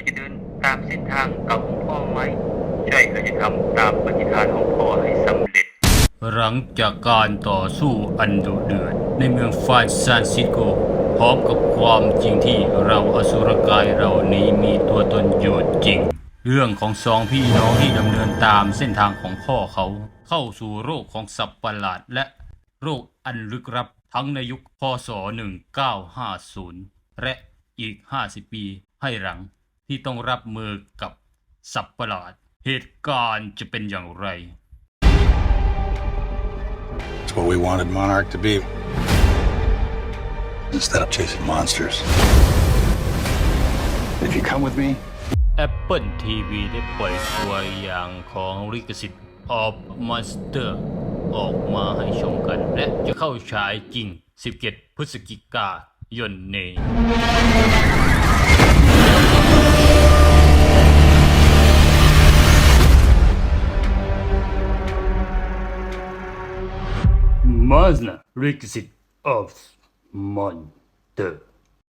อจะเดินตามเส้นทางก่าของพ่อไหม ใช่เธอจะทำตามปฏิฐานของพ่อให้สำเร็จ หลังจากการต่อสู้อันดุเดือด ในเมืองฟานซานซิโก พร้อมกับความจริงที่เราอสุรกายเรล่านี้มีตัวตนอยู่จริง เรื่องของสองพี่น้องที่ดำเนินตามเส้นทางของพ่อเขา เข้าสู่โรคของสับประหลาดและโรคอันลึกลับทั้งในยุคพศ 1950 และอีก 50 ปีให้หลัง ที่ต้องรับมือกับสัตว์ประหลาด เหตุการณ์จะเป็นอย่างไร It's what we wanted Monarch to be. Instead of chasing monsters. If you come with me, Apple TV ได้ปล่อยตัวอย่างของลิขสิทธิ์ of Monster ออกมาให้ชมกัน และจะเข้าฉายจริง 17 พฤศจิกายนนี้ Mazna ลิขสิทธิ์ of Monster